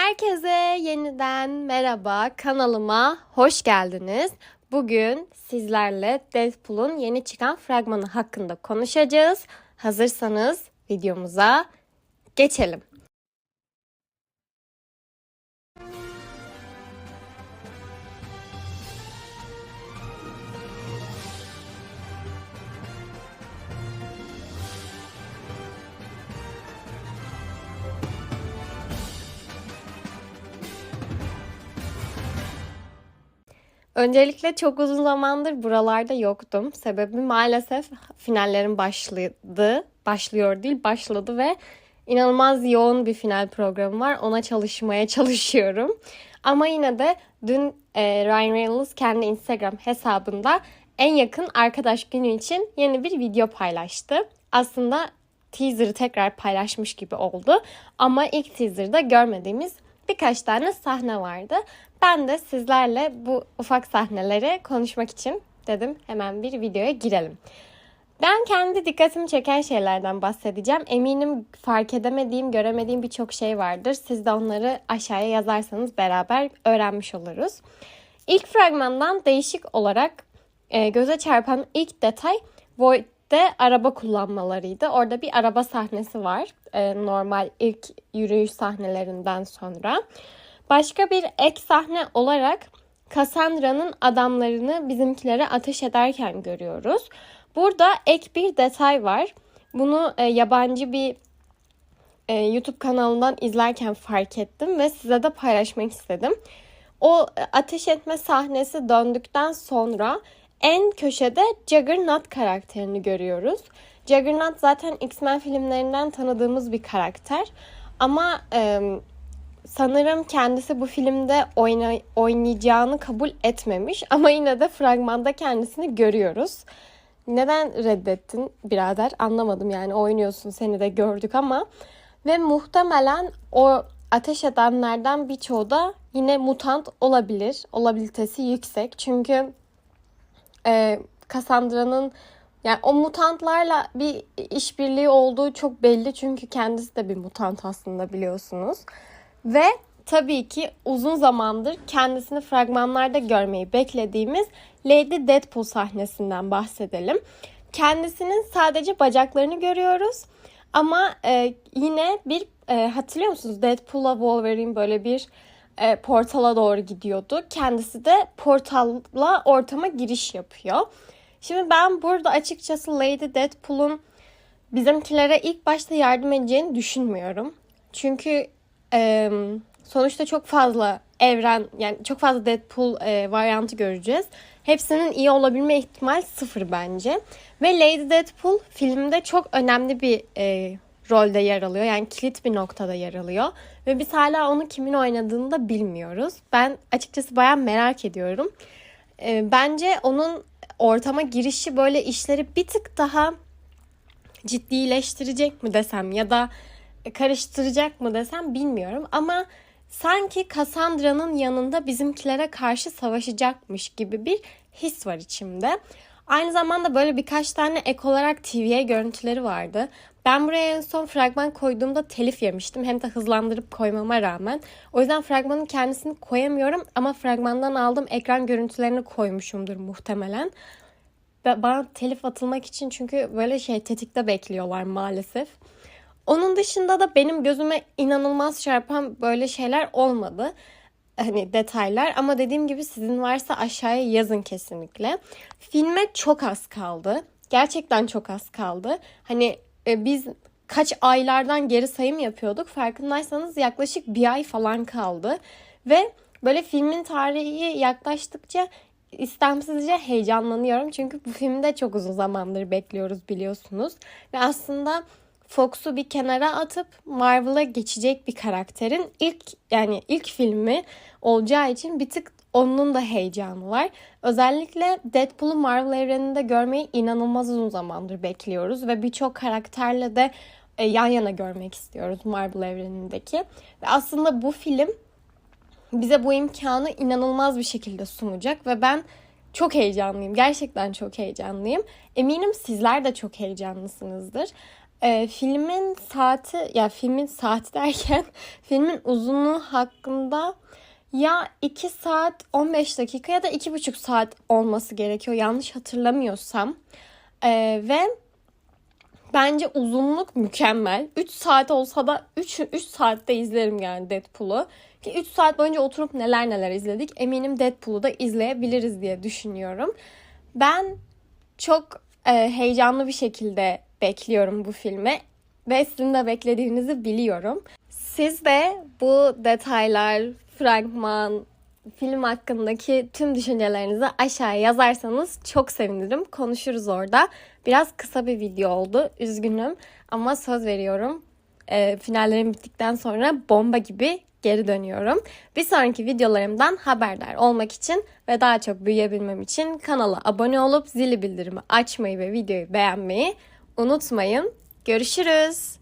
Herkese yeniden merhaba kanalıma hoş geldiniz. Bugün sizlerle Deadpool'un yeni çıkan fragmanı hakkında konuşacağız. Hazırsanız videomuza geçelim. Öncelikle çok uzun zamandır buralarda yoktum. Sebebi maalesef finallerin başladı. Başlıyor değil, başladı ve inanılmaz yoğun bir final programı var. Ona çalışmaya çalışıyorum. Ama yine de dün e, Ryan Reynolds kendi Instagram hesabında en yakın arkadaş günü için yeni bir video paylaştı. Aslında teaser'ı tekrar paylaşmış gibi oldu. Ama ilk teaser'da görmediğimiz birkaç tane sahne vardı. Ben de sizlerle bu ufak sahneleri konuşmak için dedim hemen bir videoya girelim. Ben kendi dikkatimi çeken şeylerden bahsedeceğim. Eminim fark edemediğim, göremediğim birçok şey vardır. Siz de onları aşağıya yazarsanız beraber öğrenmiş oluruz. İlk fragmandan değişik olarak e, göze çarpan ilk detay Void'de araba kullanmalarıydı. Orada bir araba sahnesi var. E, normal ilk yürüyüş sahnelerinden sonra. Başka bir ek sahne olarak Cassandra'nın adamlarını bizimkilere ateş ederken görüyoruz. Burada ek bir detay var. Bunu e, yabancı bir e, YouTube kanalından izlerken fark ettim ve size de paylaşmak istedim. O e, ateş etme sahnesi döndükten sonra en köşede Juggernaut karakterini görüyoruz. Juggernaut zaten X-Men filmlerinden tanıdığımız bir karakter. Ama e, sanırım kendisi bu filmde oyna, oynayacağını kabul etmemiş. Ama yine de fragmanda kendisini görüyoruz. Neden reddettin birader anlamadım yani oynuyorsun seni de gördük ama. Ve muhtemelen o ateş edenlerden birçoğu da yine mutant olabilir. Olabilitesi yüksek. Çünkü e, Cassandra'nın yani o mutantlarla bir işbirliği olduğu çok belli çünkü kendisi de bir mutant aslında biliyorsunuz. Ve tabii ki uzun zamandır kendisini fragmanlarda görmeyi beklediğimiz Lady Deadpool sahnesinden bahsedelim. Kendisinin sadece bacaklarını görüyoruz. Ama e, yine bir e, hatırlıyor musunuz Deadpool'la Wolverine böyle bir e, portala doğru gidiyordu. Kendisi de portalla ortama giriş yapıyor. Şimdi ben burada açıkçası Lady Deadpool'un bizimkilere ilk başta yardım edeceğini düşünmüyorum. Çünkü e, sonuçta çok fazla evren yani çok fazla Deadpool e, varyantı göreceğiz. Hepsinin iyi olabilme ihtimal sıfır bence. Ve Lady Deadpool filmde çok önemli bir e, rolde yer alıyor. Yani kilit bir noktada yer alıyor. Ve biz hala onu kimin oynadığını da bilmiyoruz. Ben açıkçası bayağı merak ediyorum. E, bence onun ortama girişi böyle işleri bir tık daha ciddileştirecek mi desem ya da karıştıracak mı desem bilmiyorum ama sanki Cassandra'nın yanında bizimkilere karşı savaşacakmış gibi bir his var içimde. Aynı zamanda böyle birkaç tane ek olarak TVA görüntüleri vardı. Ben buraya en son fragman koyduğumda telif yemiştim. Hem de hızlandırıp koymama rağmen. O yüzden fragmanın kendisini koyamıyorum ama fragmandan aldığım ekran görüntülerini koymuşumdur muhtemelen. Bana telif atılmak için çünkü böyle şey tetikte bekliyorlar maalesef. Onun dışında da benim gözüme inanılmaz çarpan böyle şeyler olmadı. Hani detaylar ama dediğim gibi sizin varsa aşağıya yazın kesinlikle. Filme çok az kaldı. Gerçekten çok az kaldı. Hani e, biz kaç aylardan geri sayım yapıyorduk. Farkındaysanız yaklaşık bir ay falan kaldı. Ve böyle filmin tarihi yaklaştıkça istemsizce heyecanlanıyorum. Çünkü bu filmi de çok uzun zamandır bekliyoruz biliyorsunuz. Ve aslında Fox'u bir kenara atıp Marvel'a geçecek bir karakterin ilk yani ilk filmi olacağı için bir tık onun da heyecanı var. Özellikle Deadpool'u Marvel evreninde görmeyi inanılmaz uzun zamandır bekliyoruz ve birçok karakterle de e, yan yana görmek istiyoruz Marvel evrenindeki. Ve aslında bu film bize bu imkanı inanılmaz bir şekilde sunacak ve ben çok heyecanlıyım. Gerçekten çok heyecanlıyım. Eminim sizler de çok heyecanlısınızdır. Ee, filmin saati ya filmin saati derken filmin uzunluğu hakkında ya 2 saat 15 dakika ya da 2,5 saat olması gerekiyor yanlış hatırlamıyorsam. Ee, ve bence uzunluk mükemmel. 3 saat olsa da 3 3 saatte izlerim yani Deadpool'u. Ki 3 saat boyunca oturup neler neler izledik. Eminim Deadpool'u da izleyebiliriz diye düşünüyorum. Ben çok e, heyecanlı bir şekilde bekliyorum bu filmi ve sizin de beklediğinizi biliyorum. Siz de bu detaylar, fragman, film hakkındaki tüm düşüncelerinizi aşağıya yazarsanız çok sevinirim. Konuşuruz orada. Biraz kısa bir video oldu. Üzgünüm ama söz veriyorum. E, finallerim bittikten sonra bomba gibi geri dönüyorum. Bir sonraki videolarımdan haberdar olmak için ve daha çok büyüyebilmem için kanala abone olup zili bildirimi açmayı ve videoyu beğenmeyi unutmayın. Görüşürüz.